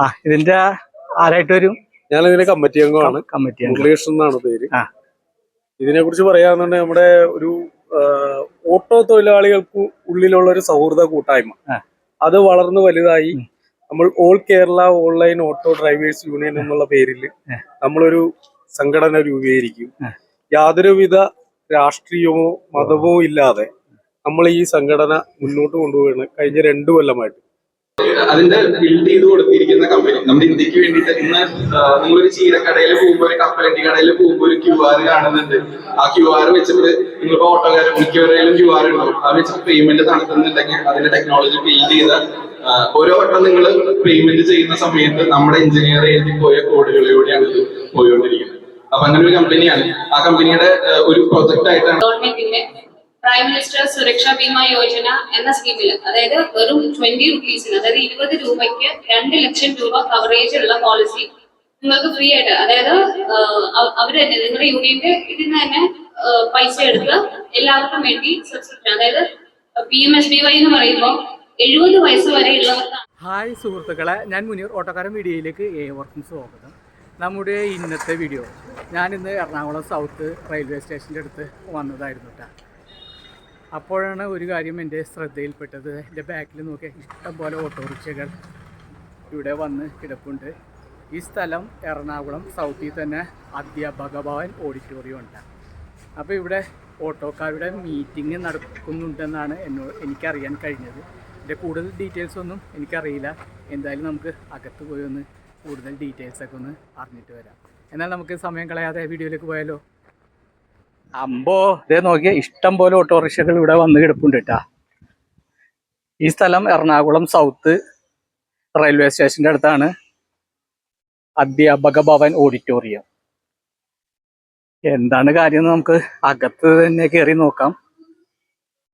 ആ ഇതിന്റെ ആരായിട്ട് വരും? ഞാൻ ഇതിന്റെ കമ്മിറ്റി അംഗമാണ്. കമ്മിറ്റി ഇംഗ്ലീഷ് എന്നാണ് പേര്. ഇതിനെ കുറിച്ച് പറയാന്നുണ്ടെങ്കിൽ നമ്മുടെ ഒരു ഓട്ടോ തൊഴിലാളികൾക്ക് ഉള്ളിലുള്ള ഒരു സൗഹൃദ കൂട്ടായ്മ. അത് വളർന്നു വലുതായി നമ്മൾ all Kerala online auto drivers union എന്നുള്ള പേരിൽ. നമ്മളൊരു സംഘടന രൂപീകരിക്കും. യാതൊരുവിധ രാഷ്ട്രീയമോ മതമോ ഇല്ലാതെ നമ്മൾ ഈ സംഘടന മുന്നോട്ട് കൊണ്ടുപോവുകയാണ് കഴിഞ്ഞ രണ്ടു കൊല്ലമായിട്ട്. അതിന്റെ ബിൽഡ് ചെയ്ത് കൊടുത്തിരിക്കുന്ന കമ്പനി നമ്മുടെ ഇന്ത്യയ്ക്ക് വേണ്ടിയിട്ട് ഇന്ന് നിങ്ങളൊരു ചീരക്കടയിൽ പോകുമ്പോൾ ഒരു കപ്പലണ്ടി കടയിൽ പോകുമ്പോൾ ഒരു ക്യു ആർ കാണുന്നുണ്ട്. ആ ക്യു ആർ വെച്ചിട്ട് നിങ്ങളിപ്പോ ഓട്ടോക്കാരെ മിക്കവരെയും ക്യു ആർ ഉണ്ടാവും. അത് വെച്ച് പേയ്മെന്റ് നടത്തുന്നുണ്ടെങ്കിൽ അതിന്റെ ടെക്നോളജി ബിൽഡ് ചെയ്ത ഓരോ വട്ടം നിങ്ങൾ പേയ്മെന്റ് ചെയ്യുന്ന സമയത്ത് നമ്മുടെ എഞ്ചിനീയർ എഴുതി പോയ കോഡുകളിലൂടെയാണ് ഇത് പോയിക്കൊണ്ടിരിക്കുന്നത് അപ്പൊ അങ്ങനെ ഒരു കമ്പനിയാണ് ആ കമ്പനിയുടെ ഒരു പ്രൊജക്ട് ആയിട്ടാണ് പ്രൈം മിനിസ്റ്റർ സുരക്ഷാ ബീമ യോജന എന്ന സ്കീമിൽ അതായത് വെറും ട്വന്റി റുപ്പീസിന് അതായത് ഇരുപത് രൂപയ്ക്ക് രണ്ട് ലക്ഷം രൂപ കവറേജ് ഉള്ള പോളിസി നിങ്ങൾക്ക് ഫ്രീ ആയിട്ട് അതായത് അവർ അവ- തന്നെ നിങ്ങളുടെ യൂണിയന്റെ ഇതിൽ നിന്ന് തന്നെ പൈസ എടുത്ത് എല്ലാവർക്കും വേണ്ടി സബ്സ്ക്രിപ്ഷൻ അതായത് P M S B Y എന്ന് പറയുമ്പോൾ എഴുപത് വയസ്സ് വരെയുള്ളവർക്ക് ഹായ് സുഹൃത്തുക്കളെ ഞാൻ മുനീർ ഓട്ടോക്കാരൻ വീഡിയോയിലേക്ക് ഏവർക്കും സ്വാഗതം. നമ്മുടെ ഇന്നത്തെ വീഡിയോ ഞാനിന്ന് എറണാകുളം സൗത്ത് റെയിൽവേ സ്റ്റേഷന്റെ അടുത്ത് വന്നതായിരുന്നു കേട്ടോ അപ്പോഴാണ് ഒരു കാര്യം എന്റെ ശ്രദ്ധയിൽപ്പെട്ടത്. എന്റെ ബാക്കിൽ നോക്കിയ ഇഷ്ടംപോലെ ഓട്ടോറിക്ഷകൾ ഇവിടെ വന്ന് കിടപ്പുണ്ട്. ഈ സ്ഥലം എറണാകുളം സൗത്തിൽ തന്നെ അധ്യാപക ഭഗവാൻ ഓഡിറ്റോറിയം ഉണ്ട്. അപ്പോൾ ഇവിടെ ഓട്ടോക്കാരുടെ മീറ്റിംഗ് നടക്കുന്നുണ്ടെന്നാണ് എന്നോട് എനിക്കറിയാൻ കഴിഞ്ഞത്. എന്റെ കൂടുതൽ ഡീറ്റെയിൽസ് ഒന്നും എനിക്കറിയില്ല. എന്തായാലും നമുക്ക് അകത്ത് പോയി ഒന്ന് കൂടുതൽ ഡീറ്റെയിൽസൊക്കെ ഒന്ന് അറിഞ്ഞിട്ട് വരാം. എന്നാൽ നമുക്ക് സമയം കളയാതെ വീഡിയോയിലേക്ക് പോയാലോ? അമ്പോ ഇതേ നോക്കിയ ഇഷ്ടം പോലെ ഓട്ടോറിക്ഷകൾ ഇവിടെ വന്ന് കിടപ്പുണ്ട് കേട്ടാ ഈ സ്ഥലം എറണാകുളം സൗത്ത് റെയിൽവേ സ്റ്റേഷന്റെ അടുത്താണ് അധ്യാപക ഭവൻ ഓഡിറ്റോറിയം. എന്താണ് കാര്യം എന്ന് നമുക്ക് അകത്ത് തന്നെ കയറി നോക്കാം.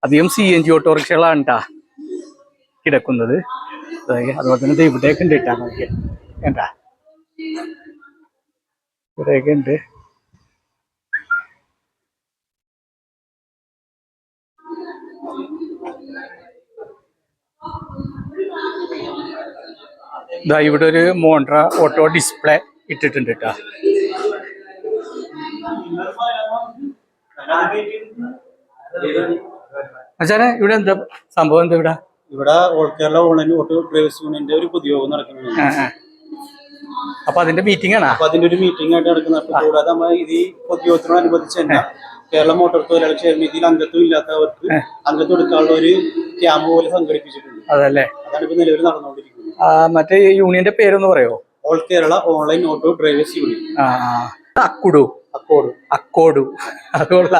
അധികം സി എൻ ജി ഓട്ടോറിക്ഷകളാണ് കേട്ടാ കിടക്കുന്നത്. അതുപോലെ തന്നെ ഇവിടെയൊക്കെ ഉണ്ട് കേട്ടാ നോക്കിയ. ഇവിടെയൊക്കെ ഉണ്ട്. ഇതാ ഇവിടെ ഒരു മോണ്ട്ര ഓട്ടോ ഡിസ്പ്ലേ ഇട്ടിട്ടുണ്ട് കേട്ടാ അച്ഛനെ ഇവിടെ എന്താ സംഭവം? എന്താ ഇവിടെ? ഇവിടെ all Kerala online auto drivers യൂണിയന്റെ ഒരു പൊതുയോഗം നടക്കുന്നുണ്ട്. അപ്പൊ അതിന്റെ മീറ്റിംഗ് ആണ്? അപ്പൊ അതിന്റെ ഒരു മീറ്റിംഗ് ആയിട്ട് നടക്കുന്നത് അപ്പൊ കൂടാതെ നമ്മൾ ഇത് പൊതുയോഗത്തിനോടനുബന്ധിച്ച് തന്നെ കേരള മോട്ടോർ തൊഴിലാളി ക്ഷേമനിധിയിൽ അംഗത്വം ഇല്ലാത്തവർക്ക് അംഗത്വം എടുക്കാനുള്ള ഒരു ക്യാമ്പ് പോലെ സംഘടിപ്പിച്ചിട്ടുണ്ട്. അതല്ലേ? അതാണ് ഇപ്പൊ നിലവിൽ നടന്നുകൊണ്ടിരിക്കുന്നത്. മറ്റേ യൂണിയന്റെ പേരൊന്ന് പറയോ? All Kerala online auto drivers union. അക്കുടു. അക്കോട്. അക്കോടു. അതുകൊള്ള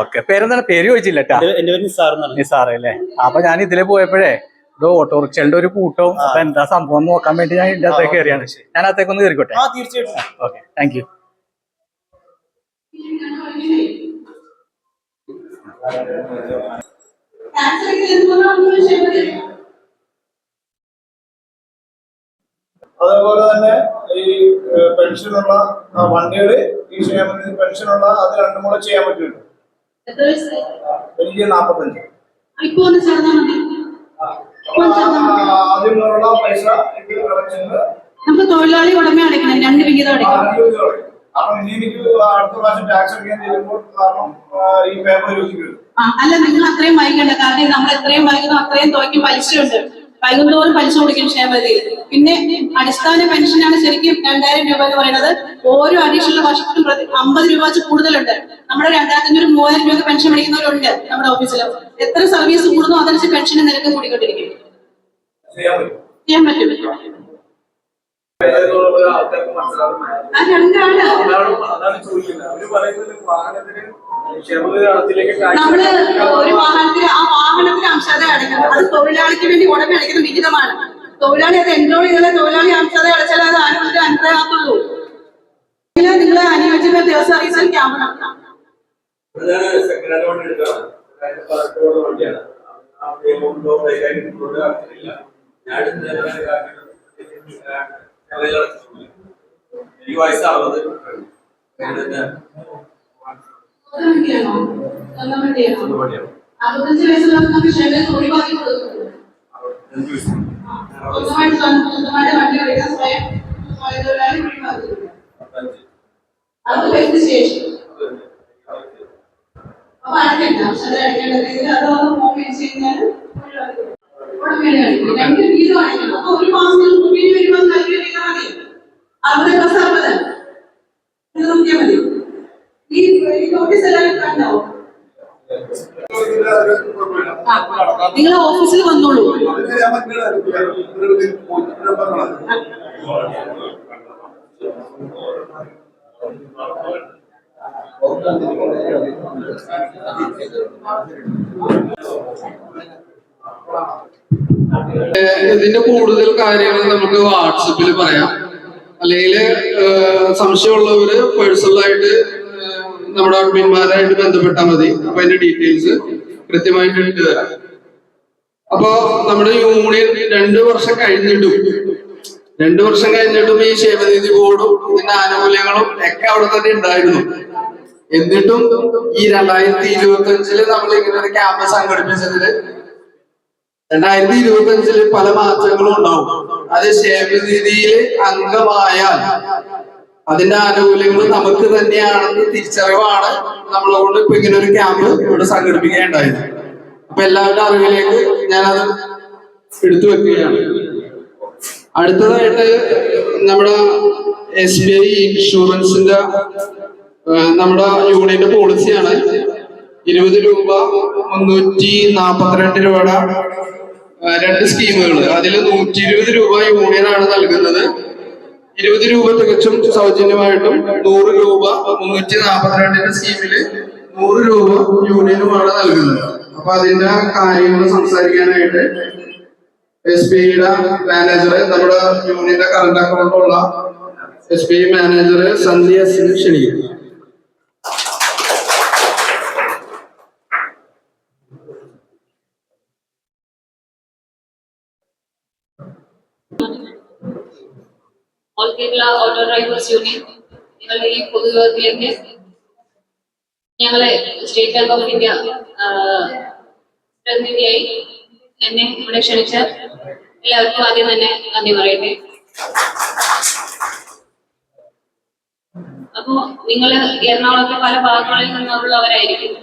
ഓക്കെ. പേരെന്താണ് പേര് ചോദിച്ചില്ല നിസാറല്ലേ എന്റെ എന്റെ പേര് നിസാർ എന്നാണ്. നിസാറേ അല്ലേ അപ്പൊ ഞാൻ ഇതിലെ പോയപ്പോഴേ ഇത് ഓട്ടോറിക്ഷകളുടെ ഒരു കൂട്ടവും അപ്പൊ എന്താ സംഭവം നോക്കാൻ വേണ്ടി ഞാൻ ഇതിന്റെ അകത്തേക്ക് കയറിയാണ് ഞാൻ അകത്തേക്ക് ഒന്ന് കയറിക്കോട്ടെ ഓക്കെ. താങ്ക് യു അതേപോലെ തന്നെ ഈ ഏഹ്, പെൻഷനുള്ള ഈ വണ്ടികൾ ഈ പെൻഷൻ ഉള്ള അത് രണ്ടും കൂടെ ചെയ്യാൻ പറ്റുള്ളൂ? എനിക്ക് നാപ്പത്തഞ്ച്. ഇപ്പൊ ഒന്ന് ചേർന്നാൽ മതി. അപ്പൊ ആ, ആദ്യം മുതലുള്ള പൈസ നമുക്ക് തൊഴിലാളി ഉടമ അടയ്ക്കണം. രണ്ട് വിഹിതം അടയ്ക്കണം. അല്ല നിങ്ങൾ അത്രയും വൈകണ്ട. കാരണം നമ്മൾ എത്രയും വൈകുന്നു അത്രയും തുകയ്ക്കും പലിശയുണ്ട് വൈകുന്നോറും പലിശ കൊടുക്കും ക്ഷേമതി പിന്നെ അടിസ്ഥാന പെൻഷനാണ് ശരിക്കും രണ്ടായിരം രൂപ എന്ന് പറയുന്നത്. ഓരോ അഡീഷണൽ വർഷത്തിനും അമ്പത് രൂപ വെച്ച് കൂടുതലുണ്ട്. നമ്മുടെ രണ്ടായിരത്തി അഞ്ഞൂറ് മൂവായിരം രൂപ പെൻഷൻ മേടിക്കുന്നവരുണ്ട് നമ്മുടെ ഓഫീസിൽ എത്ര സർവീസ് കൂടുന്നു അതനുസരിച്ച് പെൻഷന് നിരക്ക് കൂടിക്കൊണ്ടിരിക്കും. ചെയ്യാൻ പറ്റും. ആൾക്കാർക്ക് രണ്ടാണ് അതാണ് ചോദിക്കുന്നത്. അവർ പറയുന്നത് വാഹനത്തിന് നമ്മൾ ഒരു വാഹനത്തിന് ആ വാഹനത്തിന് അംശത അടയ്ക്കണം അത് തൊഴിലാളിക്ക് വേണ്ടി ഉടമ അടയ്ക്കുന്ന വിഹിതമാണ്. തൊഴിലാളി അത് എൻറോൾ ചെയ്താലേ തൊഴിലാളി അംശത അടച്ചാൽ അത് അനുഗ്രഹമാക്കുള്ളൂ എങ്കിലും നിങ്ങൾ അനുയോജ്യമായ ദിവസം അറിയിച്ചാൽ ക്യാമ്പ് നടത്താം ഞാൻ എനിക്ക് വയസ്സ് അറുപത് അറുപത്തഞ്ച് വയസ്സുള്ളവർക്ക് നമുക്ക് ക്ഷേമം ഒഴിവാക്കി കൊടുക്കുന്നു അഞ്ച് വയസ്സ്. സ്വന്തമായിട്ട് സ്വന്തം- സ്വന്തമായിട്ട് വണ്ടി ഓടിക്കാൻ സ്വയം തൊഴിലാളി വന്നിട്ടുണ്ട് അത് വരുന്ന ശേഷം. അപ്പൊ അടക്കണ്ട അത് അടക്കേണ്ട. രീതിയിൽ അതൊന്ന് ഫോം വെച്ച് ഒരു മാസം മുമ്പിൽ വരുമ്പോൾ നൽകിയ വീതം മതി അറുപത് പ്ലസ് അറുപത് നോക്കിയാൽ മതി ഈ നോട്ടീസ് എല്ലാവരും കണ്ടാവും നിങ്ങൾ ഓഫീസിൽ വന്നോളൂ ഇതിന്റെ കൂടുതൽ കാര്യങ്ങൾ നമുക്ക് വാട്സപ്പിൽ പറയാം. അല്ലെങ്കിൽ സംശയമുള്ളവര് പേഴ്സണലായിട്ട് നമ്മുടെ അഡ്മിന്മാരായിട്ട് ബന്ധപ്പെട്ടാൽ മതി. അപ്പൊ അതിന്റെ ഡീറ്റെയിൽസ് കൃത്യമായിട്ട് ഇട്ട് തരാം. അപ്പൊ നമ്മുടെ യൂണിയൻ രണ്ടു വർഷം കഴിഞ്ഞിട്ടും രണ്ടു വർഷം കഴിഞ്ഞിട്ടും ഈ ക്ഷേമനിധി ബോർഡും ഇതിന്റെ ആനുകൂല്യങ്ങളും ഒക്കെ അവിടെ തന്നെ ഉണ്ടായിരുന്നു. എന്നിട്ടും ഈ രണ്ടായിരത്തി ഇരുപത്തി അഞ്ചിൽ നമ്മൾ ഇങ്ങനെ ഒരു ക്യാമ്പ് സംഘടിപ്പിച്ചതിൽ രണ്ടായിരത്തി ഇരുപത്തി അഞ്ചിൽ പല മാറ്റങ്ങളും ഉണ്ടാവും. അത് ക്ഷേമനിധിയിൽ അംഗമായാൽ അതിന്റെ ആനുകൂല്യങ്ങൾ നമുക്ക് തന്നെയാണെന്ന് തിരിച്ചറിവാണ് നമ്മളോട് ഇപ്പൊ ഇങ്ങനെ ഒരു ക്യാമ്പ് ഇവിടെ സംഘടിപ്പിക്കുകയുണ്ടായത്. അപ്പൊ എല്ലാവരുടെ അറിവിലേക്ക് ഞാനത് എടുത്തു വെക്കുകയാണ്. അടുത്തതായിട്ട് നമ്മുടെ എസ് ബി ഐ ഇൻഷുറൻസിന്റെ നമ്മുടെ യൂണിയന്റെ പോളിസിയാണ് ഇരുപത് രൂപ മുന്നൂറ്റി നാപ്പത്തിരണ്ട് രൂപയുടെ രണ്ട് സ്കീമുകൾ അതിൽ നൂറ്റി ഇരുപത് രൂപ യൂണിയനാണ് നൽകുന്നത്. ഇരുപത് രൂപ തികച്ചും സൗജന്യമായിട്ടും നൂറ് രൂപ മുന്നൂറ്റി നാപ്പത്തിരണ്ടിന്റെ സ്കീമിൽ നൂറ് രൂപ യൂണിയനുമാണ് നൽകുന്നത്. അപ്പൊ അതിന്റെ കാര്യങ്ങൾ സംസാരിക്കാനായിട്ട് എസ് ബി ഐയുടെ മാനേജറെ നമ്മുടെ യൂണിയന്റെ current അക്കൗണ്ടുള്ള S B I manager Sandhya എസിന് ക്ഷണിക്കും all Kerala auto drivers union നിങ്ങളുടെ ഈ പൊതുയോഗത്തിലേക്ക് ഞങ്ങളെ സ്റ്റേറ്റ് ബാങ്ക് ഓഫ് ഇന്ത്യ പ്രതിനിധിയായി എന്നെ ഇവിടെ ക്ഷണിച്ച എല്ലാവർക്കും ആദ്യം തന്നെ നന്ദി പറയട്ടെ അപ്പോ നിങ്ങൾ എറണാകുളത്തെ പല ഭാഗങ്ങളിൽ നിന്നുള്ളവരായിരിക്കും.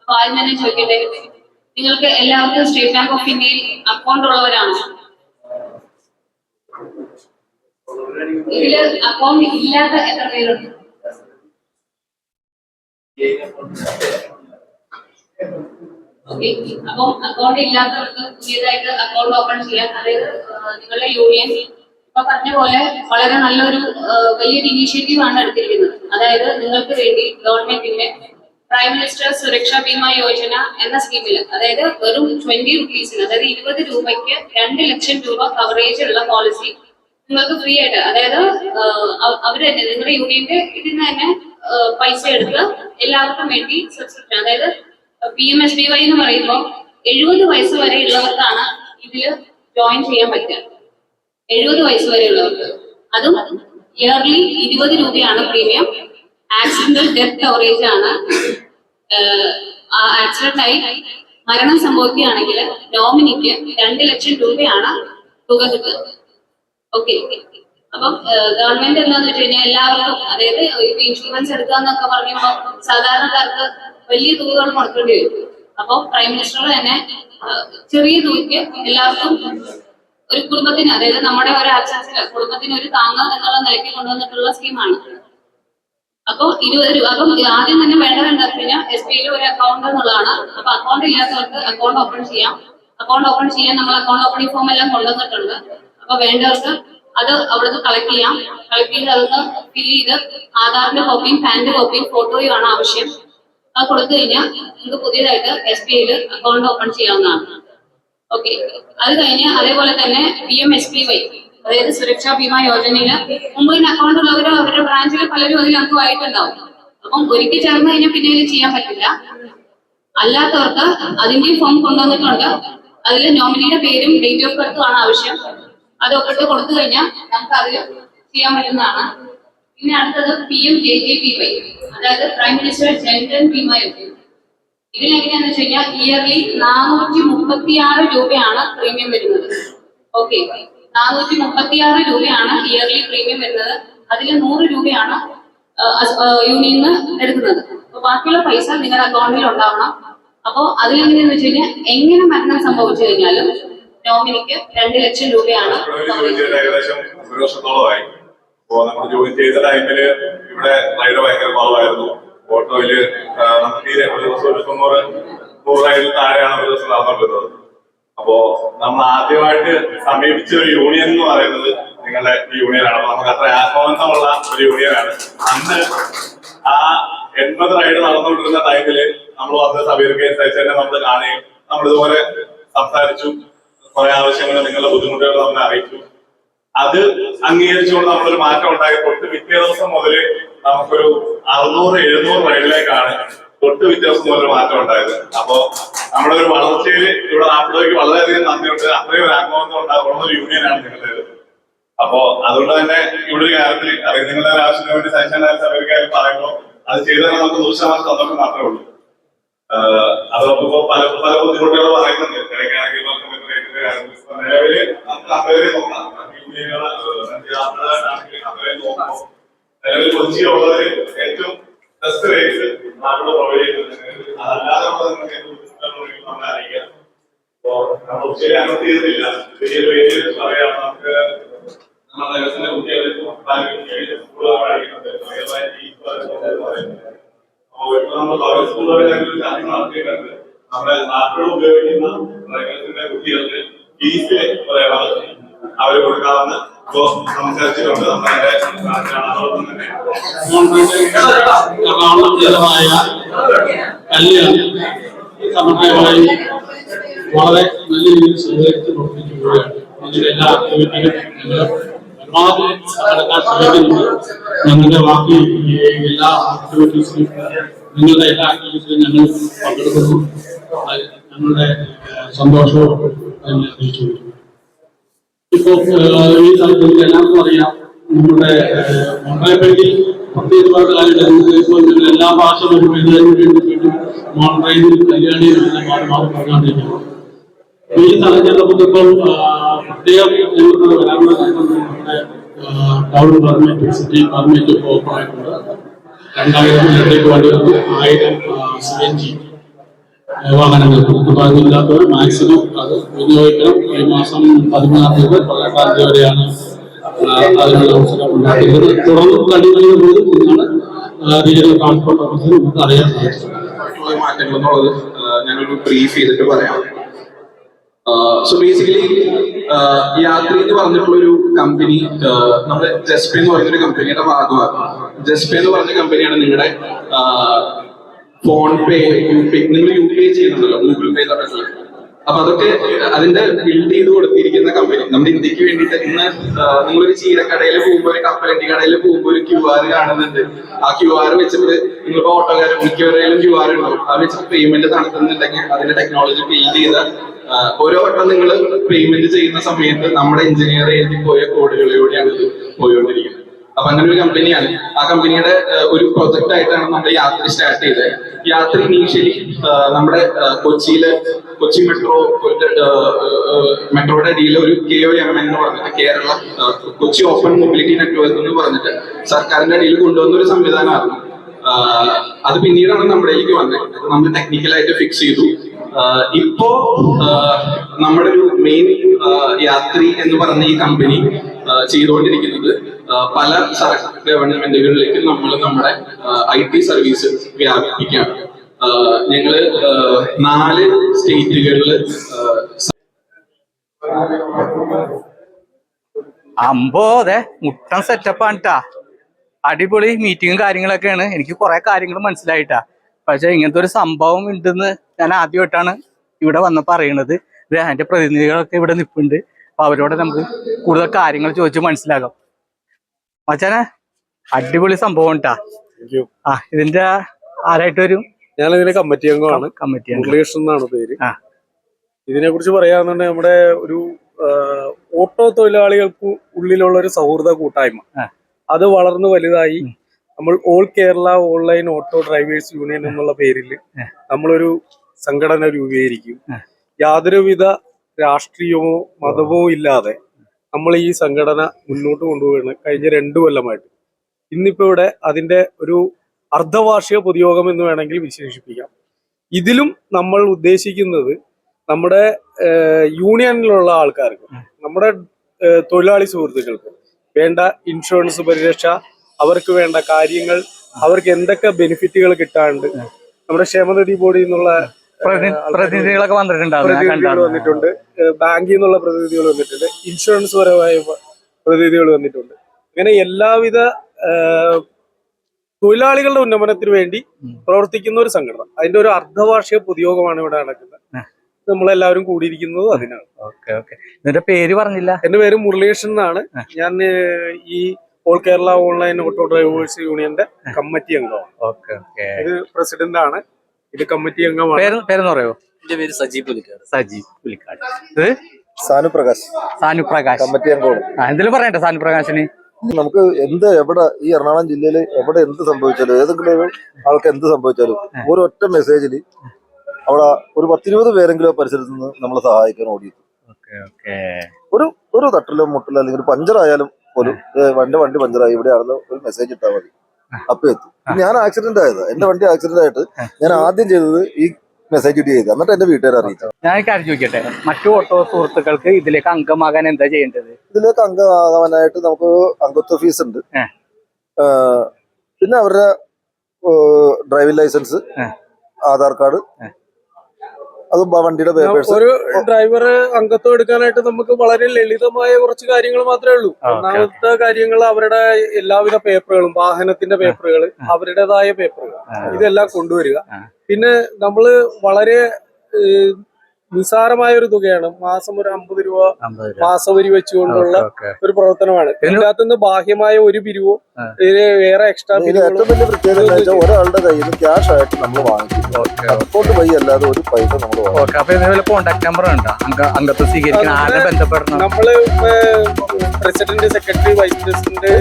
അപ്പൊ ആദ്യം തന്നെ ചോദിക്കട്ടെ നിങ്ങൾക്ക് എല്ലാവർക്കും സ്റ്റേറ്റ് ബാങ്ക് ഓഫ് ഇന്ത്യയിൽ അക്കൗണ്ട് ഉള്ളവരാണോ? ഇതിൽ അക്കൗണ്ട് ഇല്ലാത്ത എത്ര പേരുണ്ട്? അപ്പം അക്കൗണ്ട് ഇല്ലാത്തവർക്ക് പുതിയതായിട്ട് അക്കൗണ്ട് ഓപ്പൺ ചെയ്യാൻ അതായത് നിങ്ങളുടെ യൂണിയൻ ഇപ്പൊ പറഞ്ഞ പോലെ വളരെ നല്ലൊരു വലിയൊരു ഇനീഷ്യേറ്റീവ് ആണ് എടുത്തിരിക്കുന്നത്. അതായത് നിങ്ങൾക്ക് വേണ്ടി ഗവൺമെന്റിന്റെ പ്രൈം മിനിസ്റ്റർ സുരക്ഷാ ബീമ യോജന എന്ന സ്കീമിൽ അതായത് വെറും ട്വന്റി റുപ്പീസിന് അതായത് ഇരുപത് രൂപയ്ക്ക് രണ്ട് ലക്ഷം രൂപ കവറേജ് ഉള്ള പോളിസി നിങ്ങൾക്ക് ഫ്രീ ആയിട്ട്. അതായത് അവർ തന്നെ നിങ്ങളുടെ യൂണിയന്റെ ഇതിൽ നിന്ന് തന്നെ പൈസ എടുത്ത് എല്ലാവർക്കും വേണ്ടി സബ്സ്ക്രിപ്ഷൻ അതായത് P M S B Y എന്ന് പറയുമ്പോൾ എഴുപത് വയസ്സ് വരെ ഉള്ളവർക്കാണ് ഇതിൽ ജോയിൻ ചെയ്യാൻ പറ്റുക. എഴുപത് വയസ്സ് വരെ ഉള്ളവർക്ക് അതും ഇയർലി ഇരുപത് രൂപയാണ് പ്രീമിയം ആക്സിഡന്റൽ ഡെത്ത് കവറേജ് ആണ്. ആക്സിഡന്റ് ആയി മരണം സംഭവിക്കുകയാണെങ്കിൽ നോമിനിക്ക് രണ്ട് ലക്ഷം രൂപയാണ് തുക കിട്ടുന്നത് ഓക്കെ അപ്പം ഗവൺമെന്റ് എന്താന്ന് വെച്ച് കഴിഞ്ഞാൽ എല്ലാവർക്കും അതായത് ഇപ്പൊ ഇൻഷുറൻസ് എടുക്കാന്നൊക്കെ പറയുമ്പോൾ സാധാരണക്കാർക്ക് വലിയ തുകകൾ മുടക്കേണ്ടി വരും. അപ്പോൾ പ്രൈം മിനിസ്റ്റർ തന്നെ ചെറിയ തുകയ്ക്ക് എല്ലാവർക്കും ഒരു കുടുംബത്തിന് അതായത് നമ്മുടെ ഒരു അച്ഛാസിന് കുടുംബത്തിന് ഒരു താങ്ങ് എന്നുള്ള നിലയ്ക്ക് കൊണ്ടുവന്നിട്ടുള്ള സ്കീമാണ്. അപ്പൊ ഇരുപത് രൂപ അപ്പം ആദ്യം തന്നെ വേണ്ടത് എന്താ വെച്ച് കഴിഞ്ഞാൽ എസ് ബി ഐയിൽ ഒരു അക്കൗണ്ട് എന്നുള്ളതാണ്. അപ്പൊ അക്കൗണ്ട് ഇല്ലാത്തവർക്ക് അക്കൗണ്ട് ഓപ്പൺ ചെയ്യാം. അക്കൗണ്ട് ഓപ്പൺ ചെയ്യാൻ നമ്മൾ അക്കൗണ്ട് ഓപ്പണിംഗ് ഫോം എല്ലാം കൊണ്ടുവന്നിട്ടുണ്ട്. അപ്പൊ വേണ്ടവർക്ക് അത് അവിടുന്ന് കളക്ട് ചെയ്യാം. കളക്ട് ചെയ്ത് അതൊന്ന് ഫിൽ ചെയ്ത് ആധാറിന്റെ കോപ്പിയും പാന്റെ കോപ്പിയും ഫോട്ടോയും ആണ് ആവശ്യം. അത് കൊടുത്തു കഴിഞ്ഞാൽ നിങ്ങൾക്ക് പുതിയതായിട്ട് എസ് ബി ഐയിൽ അക്കൗണ്ട് ഓപ്പൺ ചെയ്യാവുന്നതാണ്. ഓക്കെ അത് കഴിഞ്ഞ് അതേപോലെ തന്നെ P M S P Y അതായത് സുരക്ഷാ ഭീമാ യോജനയിൽ മുമ്പ് അക്കൗണ്ട് ഉള്ളവരും അവരുടെ ബ്രാഞ്ചിൽ പലരും അതിൽ അംഗമായിട്ടുണ്ടാവും അപ്പം ഒരിക്കൽ ചേർന്ന് കഴിഞ്ഞാൽ പിന്നെ ഇത് ചെയ്യാൻ പറ്റില്ല. അല്ലാത്തവർക്ക് അതിന്റെ ഫോം കൊണ്ടുവന്നിട്ടുണ്ട്. അതിൽ നോമിനിയുടെ പേരും ഡേറ്റ് ഓഫ് ബർത്തും ആണ് ആവശ്യം. അതൊക്കെ കൊടുത്തു കഴിഞ്ഞാൽ നമുക്ക് അതിൽ ചെയ്യാൻ പറ്റുന്നതാണ്. പിന്നെ അടുത്തത് P M J J P Y അതായത് പ്രൈം മിനിസ്റ്റർ ജൻധൻ ബീമ യോജന ഇതിലെങ്ങനെയാന്ന് വെച്ച് കഴിഞ്ഞാൽ ഇയർലി നാനൂറ്റി മുപ്പത്തി ആറ് രൂപയാണ് പ്രീമിയം വരുന്നത്. ഓക്കെ നാനൂറ്റി മുപ്പത്തി ആറ് രൂപയാണ് ഇയർലി പ്രീമിയം വരുന്നത്. അതിൽ നൂറ് രൂപയാണ് യൂണിയൻ എടുക്കുന്നത്. അപ്പൊ ബാക്കിയുള്ള പൈസ നിങ്ങളുടെ അക്കൗണ്ടിൽ ഉണ്ടാവണം. അപ്പോ അതിലെങ്ങനെയാന്ന് വെച്ച് കഴിഞ്ഞാൽ എങ്ങനെ മരണം സംഭവിച്ചു കഴിഞ്ഞാലും നോമിനിക്ക് രണ്ട് ലക്ഷം രൂപയാണ് ഏകദേശം ഒരു വർഷത്തോളമായി. അപ്പോ നമ്മൾ ജോയിൻ ചെയ്ത ടൈമിൽ ഇവിടെ റൈഡ് ഓട്ടോയിൽ താഴെയാണ് ഒരു നമ്മൾ ആദ്യമായിട്ട് സമീപിച്ച ഒരു യൂണിയൻ എന്ന് പറയുന്നത് നിങ്ങളുടെ യൂണിയനാണ് അപ്പൊ നമുക്ക് അത്ര ആത്മബന്ധമുള്ള ഒരു യൂണിയനാണ് അന്ന് ആ എൺപത് റൈഡ് നടന്നുകൊണ്ടിരുന്ന ടൈമിൽ നമ്മൾ വന്ന് സബീർ കേസ് നമ്മൾ കാണുകയും നമ്മൾ സംസാരിച്ചു കുറെ ആവശ്യങ്ങൾ നിങ്ങളുടെ ബുദ്ധിമുട്ടുകൾ നമ്മളെ അറിയിച്ചു. അത് അംഗീകരിച്ചുകൊണ്ട് നമ്മളൊരു മാറ്റം ഉണ്ടാക്കി തൊട്ട് പിറ്റേ ദിവസം മുതൽ നമുക്കൊരു അറുന്നൂറ് എഴുന്നൂറ് റൈഡിലേക്കാണ് തൊട്ട് ദിവസം മുതൽ മാറ്റം ഉണ്ടായത്. അപ്പോ നമ്മുടെ ഒരു വളർച്ചയിൽ ഇവിടെ നാട്ടിലേക്ക് വളരെയധികം നന്ദിയുണ്ട്. അത്രയും ഒരു ആത്മബന്ധം ഉണ്ടാകുന്ന ഒരു യൂണിയനാണ് നിങ്ങളുടേത് അപ്പോ അതുകൊണ്ട് തന്നെ ഇവിടെ കാര്യത്തിൽ അറിയാം. നിങ്ങളുടെ ആവശ്യത്തിന് വേണ്ടി സഹിച്ചാൽ സഭയ്ക്കാരും പറയുമ്പോൾ അത് ചെയ്താൽ നമുക്ക് നൂറ് ശതമാനം സന്തോഷം മാത്രമേ ഉള്ളൂ. അത് നമുക്കിപ്പോ പല പല ബുദ്ധിമുട്ടുകൾ പറയുന്നുണ്ട്. ഇടയ്ക്കാണെങ്കിൽ നിലവിൽ നിലവിൽ കൊച്ചിയിലുള്ളവര് ഏറ്റവും ബെസ്റ്റ് റേറ്റ് നാട്ടിൽ പ്രൊവൈഡ് ചെയ്യുന്നുണ്ട് അതല്ലാതെ നമ്മളെ അറിയിക്കാം ഉച്ചയിൽ അങ്ങനെ ചെയ്തിട്ടില്ല വലിയ പേര് പറയാം നമുക്ക് നമ്മുടെ നഗരത്തിന്റെ കുട്ടികളെ സ്കൂളുകൾ പഠിക്കുന്നുണ്ട് നമ്മൾ ഗവൺമെന്റ് സ്കൂളുകളിൽ നടത്തിയിട്ടുണ്ട് നമ്മുടെ നാട്ടിൽ ഉപയോഗിക്കുന്ന നഗരത്തിന്റെ കുട്ടികൾക്ക് ഫീസിൽ പറയണത് അവർ കൊടുക്കാമെന്ന് സംസാരിച്ചിട്ടുണ്ട്. എറണാകുളം ജലമായ കല്യാണം വളരെ നല്ല രീതിയിൽ സഹകരിച്ച് പ്രവർത്തിച്ചു ഇതിന്റെ എല്ലാ ആക്ടിവിറ്റികളും ഞങ്ങൾ പരമാവധി നടക്കാൻ ശ്രമിക്കുന്നുണ്ട് ഞങ്ങളുടെ ബാക്കി എല്ലാ ആക്ടിവിറ്റീസിലും നിങ്ങളുടെ എല്ലാ ആക്ടിവിറ്റീസിലും ഞങ്ങൾ പങ്കെടുക്കുന്നു. ഞങ്ങളുടെ സന്തോഷവും ഇപ്പോൾ അറിയിച്ചു ഈ സ്ഥലത്ത് എല്ലാവർക്കും അറിയാം നമ്മുടെ മൊബൈൽ പ്രത്യേകമായിട്ട് കാര്യങ്ങൾ ഇപ്പോൾ ഞങ്ങൾ എല്ലാ ഭാഷകളും എഴുതാനും വേണ്ടി മോൺട്രൈനിൽ കല്യാണിയിൽ മാറി മാറി പറഞ്ഞുകൊണ്ടിരിക്കുന്നു ഈ സാഹചര്യത്തിൽ ഇപ്പം പ്രത്യേകം ഞങ്ങൾക്ക് വരാനുള്ള നമ്മുടെ ടൗൺ പെർമിറ്റ് സിറ്റി പെർമിറ്റ് ഇപ്പോൾ ഓപ്പൺ ആയിട്ടുണ്ട്. രണ്ടായിരം വേണ്ടി വന്നു ആയിരം സി എൻ ജി വാഹനങ്ങൾ മാക്സിമം അത് വിനിയോഗിക്കണം. ഈ മാസം പതിമൂന്നാം തീയതി പതിനെട്ടാം തീയതി വരെയാണ് അതിനുള്ള അവസരം ഉണ്ടാക്കിയത് തുടർന്ന് കണ്ടിന്യൂ പോലും ഇന്നാണ് റീജിയണൽ ട്രാൻസ്പോർട്ട് ഓഫീസിൽ നമുക്ക് അറിയാൻ സാധിച്ചത് ഞാനൊരു ബ്രീഫ് ചെയ്തിട്ട് പറയാം. സോ ബേസിക്കലി യാത്രി എന്ന് പറഞ്ഞിട്ടുള്ള ഒരു കമ്പനി നമ്മുടെ ജസ്പേ എന്ന് പറയുന്ന ഒരു കമ്പനിയുടെ ഭാഗമാണ്. ജസ്പേ എന്ന് പറഞ്ഞ കമ്പനിയാണ് നിങ്ങളുടെ ഫോൺ പേ യു പേ നിങ്ങൾ യു പേ ചെയ്യുന്നുണ്ടല്ലോ ഗൂഗിൾ പേ തുടങ്ങിയിട്ടുള്ള അപ്പൊ അതൊക്കെ അതിന്റെ ബിൽഡ് ചെയ്ത് കൊടുത്തിരിക്കുന്ന കമ്പനി നമ്മുടെ ഇന്ത്യയ്ക്ക് വേണ്ടിയിട്ട് ഇന്ന് നിങ്ങളൊരു ചീരക്കടയിൽ പോകുമ്പോൾ ഒരു കപ്പലണ്ടി കടയിൽ പോകുമ്പോൾ ഒരു ക്യു ആർ കാണുന്നുണ്ട്. ആ ക്യു ആർ വെച്ചിട്ട് നിങ്ങളിപ്പോ ഓട്ടോക്കാർ മിക്കവരെയും ക്യു ആർ ഉണ്ടാവും. അത് വെച്ചിട്ട് പേയ്മെന്റ് നടത്തുന്നുണ്ടെങ്കിൽ അതിന്റെ ടെക്നോളജി ബിൽഡ് ചെയ്ത ഓരോ വട്ടം നിങ്ങൾ പേയ്മെന്റ് ചെയ്യുന്ന സമയത്ത് നമ്മുടെ എഞ്ചിനീയർ എഴുതി പോയ കോഡുകളിലൂടെയാണ് ഇത് പോയിക്കൊണ്ടിരിക്കുന്നത് അപ്പൊ അങ്ങനെ ഒരു കമ്പനിയാണ് ആ കമ്പനിയുടെ ഒരു പ്രൊജക്ട് ആയിട്ടാണ് നമ്മൾ യാത്ര സ്റ്റാർട്ട് ചെയ്തത്. യാത്ര ഇനീഷ്യലി നമ്മുടെ കൊച്ചിയിൽ കൊച്ചി മെട്രോ മെട്രോയുടെ അടിയിൽ ഒരു കെ ഒ എം എന്ന് പറഞ്ഞിട്ട് Kerala Kochi open mobility network എന്ന് പറഞ്ഞിട്ട് സർക്കാരിന്റെ അടിയിൽ കൊണ്ടുവന്ന ഒരു സംവിധാനമായിരുന്നു. അത് പിന്നീടാണ് നമ്മുടെയിലേക്ക് വന്നത്. നമ്മൾ ടെക്നിക്കലായിട്ട് ഫിക്സ് ചെയ്തു. ഇപ്പോ നമ്മുടെ ഒരു മെയിൻ യാത്രി എന്ന് പറഞ്ഞ ഈ കമ്പനി ചെയ്തുകൊണ്ടിരിക്കുന്നത്. പല ഗവൺമെന്റുകളിലേക്ക് നമ്മൾ നമ്മുടെ ഐ ടി സർവീസ് വ്യാപിപ്പിക്കുകയാണ്. ഞങ്ങൾ നാല് സ്റ്റേറ്റുകളിൽ അമ്പോ അതെ മുട്ടൻ സെറ്റപ്പാണ് അടിപൊളി മീറ്റിങ്ങും കാര്യങ്ങളൊക്കെയാണ്. എനിക്ക് കുറെ കാര്യങ്ങൾ മനസ്സിലായിട്ടാ. പക്ഷെ ഇങ്ങനത്തെ ഒരു സംഭവം ഉണ്ടെന്ന് ഞാൻ ആദ്യമായിട്ടാണ് ഇവിടെ വന്നപ്പോ അറിയണത് ഇത് അതിന്റെ പ്രതിനിധികളൊക്കെ ഇവിടെ നിൽപ്പുണ്ട് അപ്പൊ അവരോട് നമുക്ക് കൂടുതൽ കാര്യങ്ങൾ ചോദിച്ച് മനസ്സിലാക്കാം. മച്ചാനെ അടിപൊളി സംഭവം ഉണ്ടാ ആ ഇതിന്റെ ആരായിട്ട് വരും ഞാനിതിന്റെ കമ്മിറ്റി അംഗമാണ്. കമ്മിറ്റി മുരളീകൃഷ്ണൻ എന്നാണ് പേര്. ആ. ഇതിനെ കുറിച്ച് പറയാന്നുണ്ടെങ്കിൽ നമ്മുടെ ഒരു ഓട്ടോ തൊഴിലാളികൾക്ക് ഉള്ളിലുള്ള ഒരു സൗഹൃദ കൂട്ടായ്മ. അത് വളർന്നു വലുതായി. നമ്മൾ all Kerala online auto drivers union എന്നുള്ള പേരിൽ നമ്മളൊരു സംഘടന രൂപീകരിക്കും. യാതൊരുവിധ രാഷ്ട്രീയമോ മതമോ ഇല്ലാതെ നമ്മൾ ഈ സംഘടന മുന്നോട്ട് കൊണ്ടുപോവുകയാണ് കഴിഞ്ഞ രണ്ടു കൊല്ലമായിട്ട്. ഇന്നിപ്പോ ഇവിടെ അതിന്റെ ഒരു അർദ്ധവാർഷിക പൊതുയോഗം എന്ന് വേണമെങ്കിൽ വിശേഷിപ്പിക്കാം. ഇതിലും നമ്മൾ ഉദ്ദേശിക്കുന്നത് നമ്മുടെ യൂണിയനിലുള്ള ആൾക്കാർക്ക് നമ്മുടെ തൊഴിലാളി സുഹൃത്തുക്കൾക്ക് വേണ്ട ഇൻഷുറൻസ് പരിരക്ഷ അവർക്ക് വേണ്ട കാര്യങ്ങൾ അവർക്ക് എന്തൊക്കെ ബെനിഫിറ്റുകൾ കിട്ടാണ്ട്. നമ്മുടെ ക്ഷേമനിധി ബോർഡിൽ നിന്നുള്ള പ്രതിനിധികളൊക്കെ വന്നിട്ടുണ്ട്. വന്നിട്ടുണ്ട് ബാങ്കിൽ നിന്നുള്ള പ്രതിനിധികൾ വന്നിട്ടുണ്ട്. ഇൻഷുറൻസ് പരമായ പ്രതിനിധികൾ വന്നിട്ടുണ്ട്. അങ്ങനെ എല്ലാവിധ തൊഴിലാളികളുടെ ഉന്നമനത്തിന് വേണ്ടി പ്രവർത്തിക്കുന്ന ഒരു സംഘടന. അതിന്റെ ഒരു അർദ്ധവാർഷിക പൊതുയോഗമാണ് ഇവിടെ നടക്കുന്നത്. നമ്മളെല്ലാവരും കൂടിയിരിക്കുന്നത് അതിനാണ്. Okay okay. ഇതിന്റെ പേര് പറഞ്ഞില്ല. എന്റെ പേര് മുരളീകൃഷ്ണൻ എന്നാണ്. ഞാൻ ഈ all Kerala online auto drivers യൂണിയന്റെ കമ്മിറ്റി അംഗമാണ്. Okay okay. ഇത് പ്രസിഡന്റ് ആണ്. ഇത് കമ്മിറ്റി അംഗമാണ്. പേര് പേരെന്ന് പറയോ? എന്റെ പേര് സജീവ് പുലിക്കാട്. സജീവ് പുലിക്കാട്. സാനുപ്രകാശ്. സാനുപ്രകാശ്. സാനു പ്രകാശ് കമ്മിറ്റി അംഗമാണ്. എന്തെങ്കിലും പറയട്ടെ സാനു പ്രകാശിന് നമുക്ക് എന്ത് എവിടെ ഈ എറണാകുളം ജില്ലയിൽ എവിടെ എന്ത് സംഭവിച്ചാലും ഏതെങ്കിലും ആൾക്ക് എന്ത് സംഭവിച്ചാലും ഒരു ഒറ്റ മെസ്സേജിൽ അവിടെ ഒരു പത്തിരുപത് പേരെങ്കിലും പരിസരത്ത് നിന്ന് നമ്മളെ സഹായിക്കാൻ ഓടി ഓക്കെ ഓക്കെ. ഒരു ഒരു തട്ടിലോ മുട്ടിലോ അല്ലെങ്കിൽ ഒരു പഞ്ചർ പോലും വണ്ടി വണ്ടി പഞ്ചറായി. ഇവിടെ ആണെന്ന് ഒരു മെസ്സേജ് ഇട്ടാൽ മതി. അപ്പൊ എത്തും. ഞാൻ ആക്സിഡന്റ് ആയത്. എന്റെ വണ്ടി ആക്സിഡന്റ് ആയിട്ട് ഞാൻ ആദ്യം ചെയ്തത് ഈ മെസ്സേജ് ഇട്ട് ചെയ്ത് എന്നിട്ട് എന്റെ വീട്ടുകാർ അറിയിച്ചു. ഞാൻ കാര്യം ചോദിക്കട്ടെ? മറ്റു ഓട്ടോ സുഹൃത്തുക്കൾക്ക് ഇതിലേക്ക് അംഗമാകാൻ എന്താ ചെയ്യേണ്ടത്? ഇതിലേക്ക് അംഗമാകാനായിട്ട് നമുക്ക് അംഗത്വ ഫീസ് ഉണ്ട്. പിന്നെ അവരുടെ ഡ്രൈവിംഗ് ലൈസൻസ് ആധാർ കാർഡ് അതും വണ്ടിയുടെ പേപ്പേഴ്സ് ഒരു ഡ്രൈവർ അംഗത്വം എടുക്കാനായിട്ട് നമുക്ക് വളരെ ലളിതമായ കുറച്ച് കാര്യങ്ങൾ മാത്രമേ ഉള്ളൂ. ഒന്നാമത്തെ കാര്യങ്ങൾ അവരുടെ എല്ലാവിധ പേപ്പറുകളും വാഹനത്തിന്റെ പേപ്പറുകൾ അവരുടേതായ പേപ്പറുകൾ ഇതെല്ലാം കൊണ്ടുവരിക. പിന്നെ നമ്മൾ വളരെ നിസ്സാരമായ ഒരു തുകയാണ്. മാസം ഒരു അമ്പത് രൂപ. മാസവരി വെച്ചുകൊണ്ടുള്ള. ഒരു പ്രവർത്തനമാണ്. ഇതിന് ഇതിനകത്ത് നിന്ന് ബാഹ്യമായ ഒരു പിരിവോ ഇതിന് വേറെ എക്സ്ട്രാ ഏറ്റവും വലിയ പ്രത്യേകത ഒരാളുടെ കയ്യിൽ നിന്ന് ക്യാഷ് ആയിട്ട് നമ്മൾ വാങ്ങിക്കും. വഴി അല്ലാതെ ഒരു പൈസ നമ്മൾ നമ്പർ ഉണ്ടോ? അംഗ അംഗത്വം സ്വീകരിക്കാൻ ആരെ ബന്ധപ്പെടണം? നമ്മൾ president secretary vice president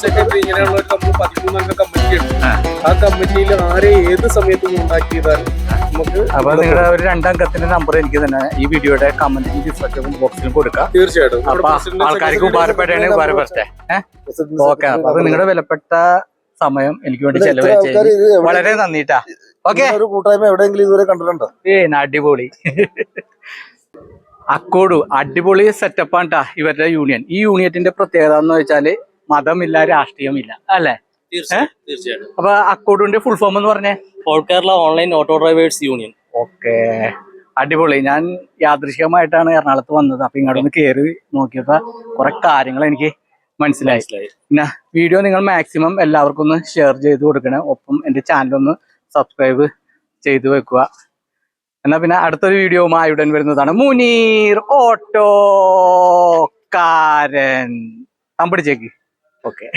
secretary ഇങ്ങനെയുള്ള ഒരു നമ്മൾ പതിമൂന്നംഗ കമ്മിറ്റി ഉണ്ട്. ആ. കമ്മിറ്റിയിൽ ആരെ ഏത് സമയത്തും ഉണ്ടാക്കിയതാണ് ചെയ്താലും നമുക്ക് അപ്പൊ നിങ്ങളുടെ ഒരു രണ്ടംഗത്തിന്റെ നമ്പർ എനിക്ക് തന്നെ ഈ വീഡിയോയുടെ കമന്റിലും ഡിസ്ക്രിപ്ഷൻ ബോക്സിലും കൊടുക്കാം. തീർച്ചയായിട്ടും. അപ്പൊ ആൾക്കാർക്ക് ഉപകാരപ്പെട്ടേ President ഓക്കെ അപ്പൊ നിങ്ങളുടെ വിലപ്പെട്ട സമയം എനിക്ക് വേണ്ടി ചെലവഴിച്ച വളരെ നന്ദിട്ടാ. ഓക്കെ ഒരു കൂട്ടായ്മ എവിടെയെങ്കിലും ഇതുവരെ കണ്ടിട്ടുണ്ടോ? ഏ അടിപൊളി. അക്കോടു അടിപൊളി സെറ്റപ്പാണ് കേട്ടാ ഇവരുടെ യൂണിയൻ ഈ യൂണിയന്റെ പ്രത്യേകത എന്ന് വെച്ചാൽ മതമില്ല രാഷ്ട്രീയമില്ല. അല്ലേ? അപ്പൊ അക്കോടുവിന്റെ ഫുൾ ഫോം എന്ന് പറഞ്ഞേ? All Kerala online auto drivers union okay അടിപൊളി. ഞാൻ യാദൃശികമായിട്ടാണ് എറണാകുളത്ത് വന്നത്. അപ്പൊ ഇങ്ങോട്ടൊന്ന് കയറി നോക്കിയപ്പോ കുറെ കാര്യങ്ങൾ എനിക്ക് മനസ്സിലായി. പിന്നെ വീഡിയോ നിങ്ങൾ മാക്സിമം എല്ലാവർക്കും ഒന്ന് ഷെയർ ചെയ്ത് കൊടുക്കണേ. ഒപ്പം എന്റെ ചാനൽ ഒന്ന് സബ്സ്ക്രൈബ് ചെയ്തു വെക്കുക. എന്നാ പിന്നെ അടുത്തൊരു വീഡിയോ ഉടൻ വരുന്നതാണ്. മുനീർ ഓട്ടോ കാരൻ. തമ്പിടിച്ചേക്ക്. ഓക്കെ.